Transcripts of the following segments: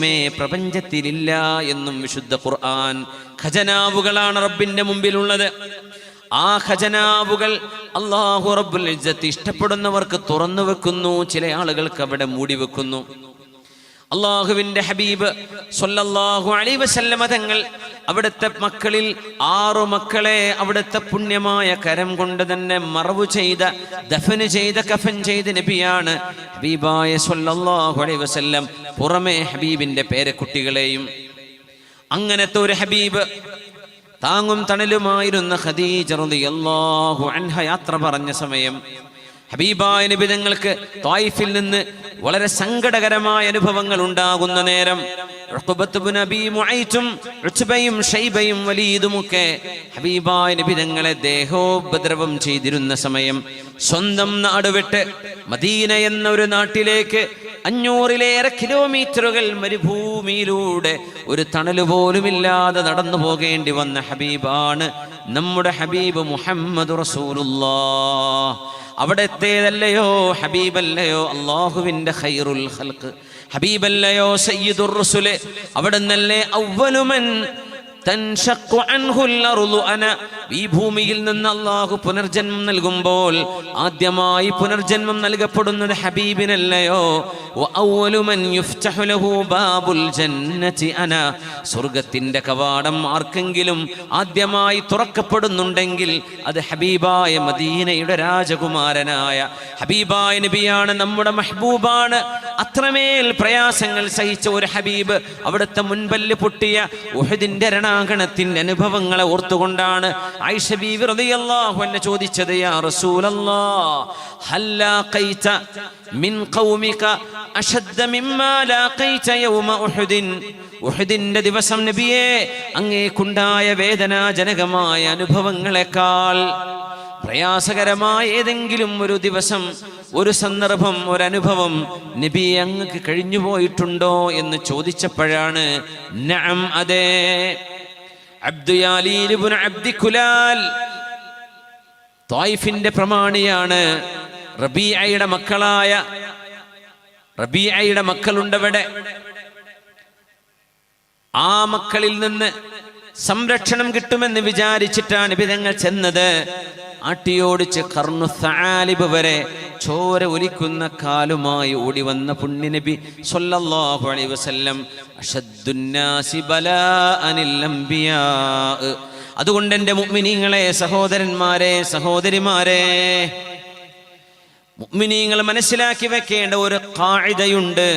May പ്രപഞ്ചത്തിലില്ല എന്നും വിശുദ്ധ ഖുർആൻ ഖജനാവുകളാണ് റബ്ബിന്റെ മുമ്പിലുള്ളത്. ആ ഖജനാവുകൾ അള്ളാഹു റബ്ബുൽ ഇജ്ജത്ത് ഇഷ്ടപ്പെടുന്നവർക്ക് തുറന്നു വെക്കുന്നു ചില ആളുകൾക്ക് അവിടെ മൂടി വെക്കുന്നു. അള്ളാഹുവിന്റെ ഹബീബ് സൊല്ലാഹു അലൈ വസല്ലമ തങ്ങൾ അവിടുത്തെ മക്കളിൽ ആറു മക്കളെ അവിടുത്തെ പുണ്യമായ കരം കൊണ്ട് തന്നെ മറവ് ചെയ്ത ദഫന് ചെയ്ത കഫൻ ചെയ്ത നബിയാണ് ഹബീബായ സൊല്ലാഹു അലൈ വസല്ലം. പുറമേ ഹബീബിന്റെ പേരക്കുട്ടികളെയും അങ്ങനത്തെ ഒരു ഹബീബ് താങ്ങും തണലുമായിരുന്ന ഖദീജ റളിയല്ലാഹു അൻഹ യാത്ര പറഞ്ഞ സമയം ഹബീബായ നബി തങ്ങൾക്ക് തായിഫിൽ നിന്ന് വളരെ സങ്കടകരമായ അനുഭവങ്ങൾ ഉണ്ടാകുന്ന നേരം ഷൈബയും വലീദുമൊക്കെ ഹബീബായ നബി തങ്ങളെ ദേഹോപദ്രവം ചെയ്തിരുന്ന സമയം സ്വന്തം നാടുവിട്ട് മദീന എന്ന ഒരു നാട്ടിലേക്ക് അഞ്ഞൂറിലേറെ കിലോമീറ്ററുകൾ മരുഭൂമിയിലൂടെ ഒരു തണൽ പോലുമില്ലാതെ നടന്നു പോകേണ്ടി വന്ന ഹബീബാണ് നമ്മുടെ ഹബീബ് മുഹമ്മദ് റസൂലുള്ളാ അവിടത്തേതല്ലയോ ഹബീബല്ലയോ? അള്ളാഹുവിന്റെ ഖൈറുൽ ഹൽക്ക് ഹബീബല്ലയോ സയ്യിദുർ റസുൽ. അവിടെ നിന്നല്ലേ അവലുമൻ തൻഷഖു അൻഹുൽ അർളു അന. ഈ ഭൂമിയിൽ നിന്ന് അള്ളാഹു പുനർജന്മം നൽകുമ്പോൾ ആദ്യമായി പുനർജന്മം നൽകപ്പെടുന്നത് ഹബീബിനല്ലയോ? സ്വർഗത്തിന്റെ കവാടം ആർക്കെങ്കിലും ആദ്യമായി തുറക്കപ്പെടുന്നുണ്ടെങ്കിൽ അത് ഹബീബായ മദീനയുടെ രാജകുമാരനായ ഹബീബായ നബിയാണ് നമ്മുടെ മഹബൂബാണ്. അത്രമേൽ പ്രയാസങ്ങൾ സഹിച്ച ഒരു ഹബീബ് അവിടുത്തെ മുൻപല്ല് പൊട്ടിയ ഉഹദിന്റെ രണാങ്കണത്തിന്റെ അനുഭവങ്ങളെ ഓർത്തുകൊണ്ടാണ് ആയിഷ ബീവി റളിയല്ലാഹു അൻഹ ചോദിച്ചത് യാ റസൂലല്ലാഹ് ഹല്ലാ ഖൈത മിൻ ഖൗമിക അശദ്ദ മിമ്മാ ലാഖൈത യൗമ ഉഹുദിൻ? ഉഹദിന്റെ ദിവസം നബിയെ അങ്ങേക്കുണ്ടായ വേദനാജനകമായ അനുഭവങ്ങളെക്കാൾ പ്രയാസകരമായ ഏതെങ്കിലും ഒരു ദിവസം ഒരു സന്ദർഭം ഒരനുഭവം നബി അങ്ങക്ക് കഴിഞ്ഞു പോയിട്ടുണ്ടോ എന്ന് ചോദിച്ചപ്പോഴാണ് നഅം അതെ. തായിഫിന്റെ പ്രമാണിയാണ് റബീഅയുടെ മക്കളായ റബീഅയുടെ മക്കളുണ്ടവിടെ. ആ മക്കളിൽ നിന്ന് സംരക്ഷണം കിട്ടുമെന്ന് വിചാരിച്ചിട്ടാണ് വിധങ്ങൾ ചെന്നത്. ആട്ടിയോടിച്ച് കർണു സാലിബ് വരെ ചോര ഒലിക്കുന്ന കാലുമായി ഓടി വന്ന പുണ്യനബി സൊല്ലാഹു അലൈഹി വസല്ലം അതുകൊണ്ട് എന്റെ മുഅ്മിനീങ്ങളെ സഹോദരന്മാരെ സഹോദരിമാരെ മുഗ്മിനീങ്ങൾ മനസ്സിലാക്കി വെക്കേണ്ട ഒരു കായികയുണ്ട്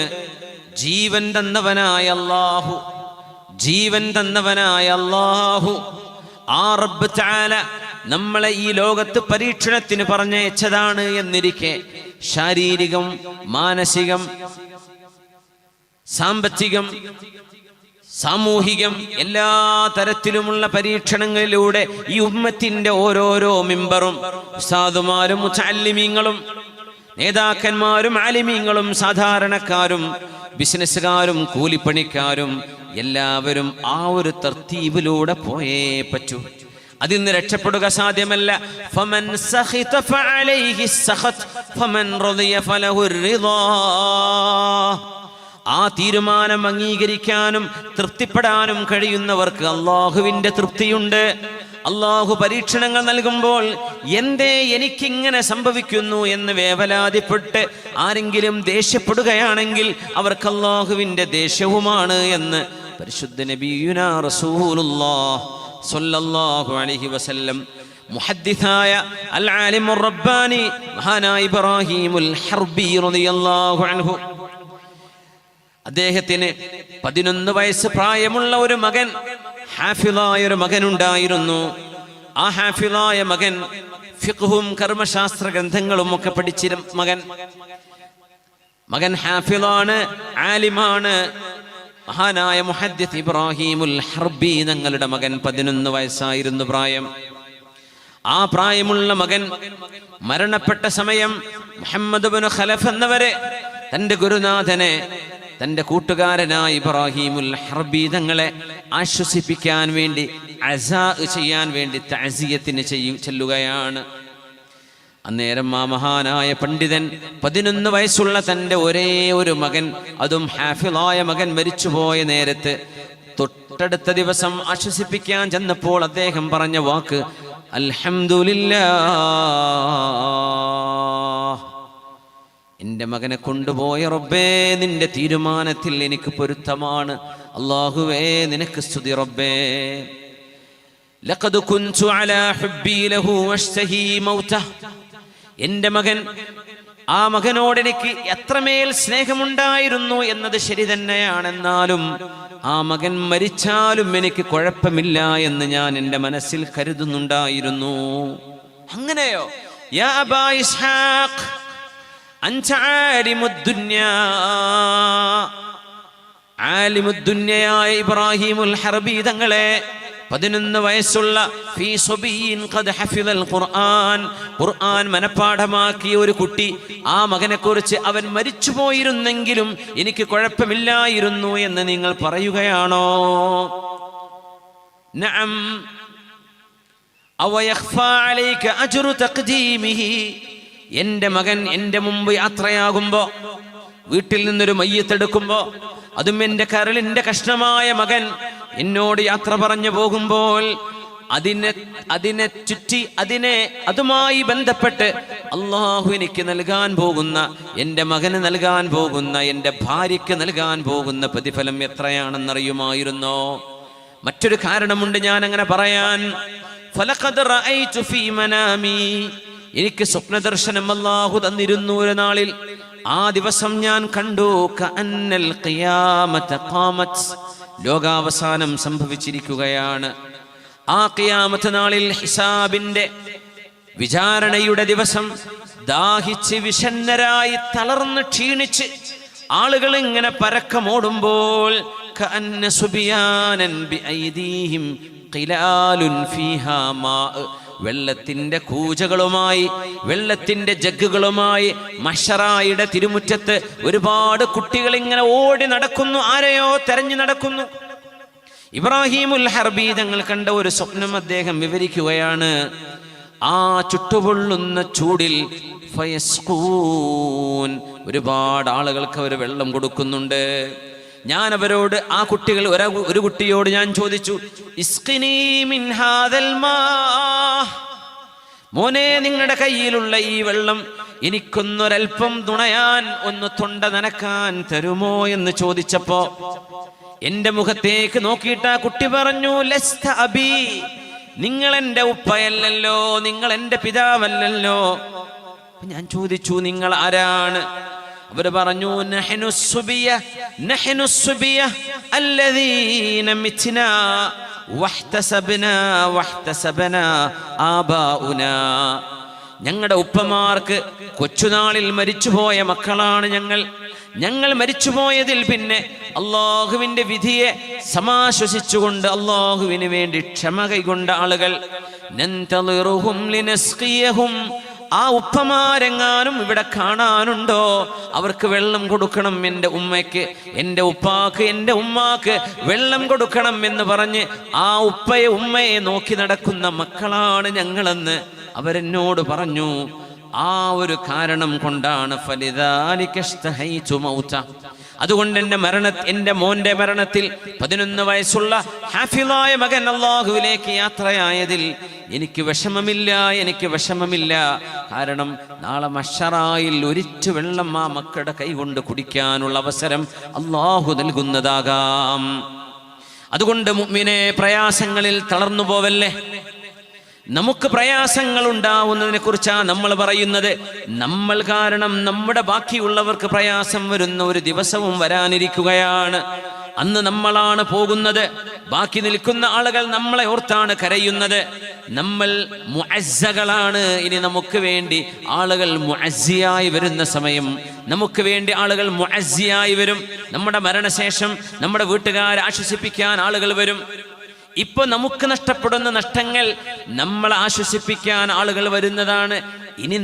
ജീവൻ തന്നവനായ അല്ലാഹു ജീവൻ തന്നവനായ അള്ളാഹു ആ റബ്ബ് ചാല നമ്മളെ ഈ ലോകത്ത് പരീക്ഷണത്തിന് പറഞ്ഞയച്ചതാണ് എന്നിരിക്കെ. ശാരീരികം മാനസികം സാമ്പത്തികം സാമൂഹികം എല്ലാ തരത്തിലുമുള്ള പരീക്ഷണങ്ങളിലൂടെ ഈ ഉമ്മത്തിന്റെ ഓരോരോ മെമ്പറും സാധുമാരും നേതാക്കന്മാരും ആലിമീങ്ങളും സാധാരണക്കാരും ബിസിനസ്സുകാരും കൂലിപ്പണിക്കാരും എല്ലാവരും ആ ഒരു തർത്തീബിലൂടെ പോയേ പറ്റൂ. അതിൽ നിന്ന് രക്ഷപ്പെടുക സാധ്യമല്ല. ഫമൻ സഹിത ഫഅലൈഹി സഖത് ഫമൻ റളിയ ഫലഹു റിദാ. ആ തീരുമാനം അംഗീകരിക്കാനും തൃപ്തിപ്പെടാനും കഴിയുന്നവർക്ക് അള്ളാഹുവിന്റെ തൃപ്തിയുണ്ട്. അള്ളാഹു പരീക്ഷണങ്ങൾ നൽകുമ്പോൾ എന്തേ എനിക്കിങ്ങനെ സംഭവിക്കുന്നു എന്ന് വേവലാതിപ്പെട്ട് ആരെങ്കിലും ദേഷ്യപ്പെടുകയാണെങ്കിൽ അവർക്ക് അള്ളാഹുവിന്റെ ദേഷ്യവുമാണ് എന്ന് പരിശുദ്ധ നബിയുന അലൈഹി വസല്ലം മുഹദ്ദിഥായ അൽ റബ്ബാനി മഹാനായ ഇബ്രാഹിമുൽ ഹർബി റളിയല്ലാഹു അൻഹു. അദ്ദേഹത്തിന് പതിനൊന്ന് വയസ്സ് പ്രായമുള്ള ഒരു മകൻ ഹാഫിളായ ഒരു മകൻ ഉണ്ടായിരുന്നു ആ ഹാഫിളായ മകൻ ഫിഖ്ഹും കർമ്മശാസ്ത്ര ഗ്രന്ഥങ്ങളും ഒക്കെ പഠിച്ചിരും മകൻ. മകൻ ഹാഫിളാണ് ആലിമാണ്. മഹാനായ മുഹദ്ദിത്ത് ഇബ്രാഹിമുൽ ഹർബി ഞങ്ങളുടെ മകൻ പതിനൊന്ന് വയസ്സായിരുന്നു പ്രായം. ആ പ്രായമുള്ള മകൻ മരണപ്പെട്ട സമയം മുഹമ്മദ് ബിൻ ഖലഫ് എന്നവരെ തന്റെ ഗുരുനാഥനെ തന്റെ കൂട്ടുകാരനായ ഇബ്രാഹിമുൽ ഹർബി തങ്ങളെ ആശ്വസിപ്പിക്കാൻ വേണ്ടി അസാ ചെയ്യാൻ വേണ്ടി തഅസിയത്തിന് ചെയ്യും ചെല്ലുകയാണ്. അന്നേരം ആ മഹാനായ പണ്ഡിതൻ പതിനൊന്ന് വയസ്സുള്ള തന്റെ ഒരേ ഒരു മകൻ അതും ഹാഫിളായ മകൻ മരിച്ചുപോയ നേരത്ത് തൊട്ടടുത്ത ദിവസം ആശ്വസിപ്പിക്കാൻ ചെന്നപ്പോൾ അദ്ദേഹം പറഞ്ഞ വാക്ക് അൽഹംദുലില്ലാ എന്റെ മകനെ കൊണ്ടുപോയ റബ്ബേ നിന്റെ തീരുമാനത്തിൽ എനിക്ക് പൊരുത്തമാണ്. അള്ളാഹുവേ നിനക്ക് സ്തുതി റബ്ബേ. ലഖദ് കുൻതു അലാ ഹുബ്ബി ലഹു വഷ്തഹി മൗത. എന്റെ മകൻ ആ മകനോട് എനിക്ക് എത്രമേൽ സ്നേഹമുണ്ടായിരുന്നു എന്നത് ശരി തന്നെയാണെന്നാലും ആ മകൻ മരിച്ചാലും എനിക്ക് കുഴപ്പമില്ല എന്ന് ഞാൻ എന്റെ മനസ്സിൽ കരുതുന്നുണ്ടായിരുന്നു. അങ്ങനെയോ? യാ അബാ ഇസ്ഹാഖ് അൻത ആലിമുദ്ദുന്യാ ആലിമുദ്ദുന്യയായ ഇബ്രാഹിമുൽ ഹർബി തങ്ങളെ പതിനൊന്ന് വയസ്സുള്ള ഫീ ഖുർആൻ. ഖുർആൻ മനഃപ്പാഠമാക്കിയ ഒരു കുട്ടി ആ മകനെക്കുറിച്ച് അവൻ മരിച്ചു പോയിരുന്നെങ്കിലും എനിക്ക് കുഴപ്പമില്ലായിരുന്നു എന്ന് നിങ്ങൾ പറയുകയാണോ? അവ എന്റെ മകൻ എന്റെ മുമ്പ് യാത്രയാകുമ്പോ വീട്ടിൽ നിന്നൊരു മയ്യത്തെടുക്കുമ്പോ അതും എന്റെ കരളിന്റെ കഷ്ണമായ മകൻ എന്നോട് യാത്ര പറഞ്ഞു പോകുമ്പോൾ അതിനെ അതിനെ ചുറ്റി അതിനെ അതുമായി ബന്ധപ്പെട്ട് അള്ളാഹു എനിക്ക് നൽകാൻ പോകുന്ന എന്റെ മകന് നൽകാൻ പോകുന്ന എന്റെ ഭാര്യയ്ക്ക് നൽകാൻ പോകുന്ന പ്രതിഫലം എത്രയാണെന്നറിയുമായിരുന്നോ? മറ്റൊരു കാരണമുണ്ട് ഞാൻ അങ്ങനെ പറയാൻ. ഫലഖദ് റഅയ്തു ഫീ മനാമി. എനിക്ക് സ്വപ്നദർശനം അല്ലാഹു തന്നിരുന്നു ഒരു നാളിൽ. ആ ദിവസം ഞാൻ കണ്ടു കഅന്നൽ ഖിയാമത ഖാമത്. ലോകാവസാനം സംഭവിച്ചിരിക്കുകയാണ്. ആ ഖിയാമത്ത് നാളിൽ ഹിസാബിന്റെ വിചാരണയുടെ ദിവസം ദാഹിച്ച് വിഷന്നരായി തളർന്ന് ക്ഷീണിച്ച് ആളുകൾ ഇങ്ങനെ പരക്കമോടുമ്പോൾ കഅന്ന സുബിയാനൻ ബിഐദീഹിം ഫീഹാ വെള്ളത്തിന്റെ കൂജകളുമായി വെള്ളത്തിന്റെ ജഗ്ഗുകളുമായി മഷറായിയുടെ തിരുമുറ്റത്ത് ഒരുപാട് കുട്ടികൾ ഇങ്ങനെ ഓടി നടക്കുന്നു ആരെയോ തെരഞ്ഞു നടക്കുന്നു. ഇബ്രാഹിമുൽ ഹർബി തങ്ങൾ കണ്ട ഒരു സ്വപ്നം അദ്ദേഹം വിവരിക്കുകയാണ് ആ ചുട്ടുപൊള്ളുന്ന ചൂടിൽ ഒരുപാട് ആളുകൾക്ക് അവർ വെള്ളം കൊടുക്കുന്നുണ്ട്. ഞാൻ അവരോട് ആ കുട്ടികൾ ഒരു കുട്ടിയോട് ഞാൻ ചോദിച്ചു മോനെ നിങ്ങളുടെ കയ്യിലുള്ള ഈ വെള്ളം എനിക്കൊന്നൊരൽപ്പം തുണയാൻ ഒന്ന് തൊണ്ട നനക്കാൻ തരുമോ? എന്ന് ചോദിച്ചപ്പോ എന്റെ മുഖത്തേക്ക് നോക്കിയിട്ട് ആ കുട്ടി പറഞ്ഞു "ലസ്ത നിങ്ങൾ എന്റെ ഉപ്പയല്ലല്ലോ നിങ്ങൾ എന്റെ പിതാവല്ലല്ലോ ഞാൻ ചോദിച്ചു നിങ്ങൾ ആരാണ്? അവർ പറഞ്ഞു. ഞങ്ങളുടെ ഉപ്പമാർക്ക് കൊച്ചുനാളിൽ മരിച്ചുപോയ മക്കളാണ് ഞങ്ങൾ ഞങ്ങൾ മരിച്ചുപോയതിൽ പിന്നെ അള്ളാഹുവിന്റെ വിധിയെ സമാശ്വസിച്ചുകൊണ്ട് അള്ളാഹുവിന് വേണ്ടി ക്ഷമ കൈകൊണ്ട ആളുകൾ ആ ഉപ്പമാരെങ്ങാനും ഇവിടെ കാണാനുണ്ടോ അവർക്ക് വെള്ളം കൊടുക്കണം എന്റെ ഉമ്മയ്ക്ക് എന്റെ ഉപ്പാക്ക് എന്റെ ഉമ്മാക്ക് വെള്ളം കൊടുക്കണം എന്ന് പറഞ്ഞ് ആ ഉപ്പയെ ഉമ്മയെ നോക്കി നടക്കുന്ന മക്കളാണ് ഞങ്ങളെന്ന് അവരെന്നോട് പറഞ്ഞു ആ ഒരു കാരണം കൊണ്ടാണ് ഫലിതാലിക്കഷ്ട. അതുകൊണ്ട് എന്റെ മരണ എന്റെ മോന്റെ മരണത്തിൽ പതിനൊന്ന് വയസ്സുള്ള ഹാഫിളായ മകൻ അള്ളാഹുവിലേക്ക് യാത്രയായതിൽ എനിക്ക് വിഷമമില്ല എനിക്ക് വിഷമമില്ല. കാരണം നാളെ മഷറായിൽ ഒരിച്ചു വെള്ളം ആ മക്കളുടെ കൈകൊണ്ട് കുടിക്കാനുള്ള അവസരം അള്ളാഹു നൽകുന്നതാകാം. അതുകൊണ്ട് മുമ്മിനെ പ്രയാസങ്ങളിൽ തളർന്നു പോവല്ലേ? നമുക്ക് പ്രയാസങ്ങൾ ഉണ്ടാവുന്നതിനെ കുറിച്ചാണ് നമ്മൾ പറയുന്നത്. നമ്മൾ കാരണം നമ്മുടെ ബാക്കിയുള്ളവർക്ക് പ്രയാസം വരുന്ന ഒരു ദിവസവും വരാനിരിക്കുകയാണ്. അന്ന് നമ്മളാണ് പോകുന്നത്. ബാക്കി നിൽക്കുന്ന ആളുകൾ നമ്മളെ ഓർത്താണ് കരയുന്നത്. നമ്മൾ മുഅസ്സകളാണ്. ഇനി നമുക്ക് വേണ്ടി ആളുകൾ മുഅസ്സിയായി വരുന്ന സമയം. നമുക്ക് വേണ്ടി ആളുകൾ മുഅസ്സിയായി വരും. നമ്മുടെ മരണശേഷം നമ്മുടെ വീട്ടുകാരെ ആശ്വസിപ്പിക്കാൻ ആളുകൾ വരും. ഇപ്പൊ നമുക്ക് നഷ്ടപ്പെടുന്ന നഷ്ടങ്ങൾ നമ്മൾ ആശ്വസിപ്പിക്കാൻ ആളുകൾ വരുന്നതാണ്. ഇനി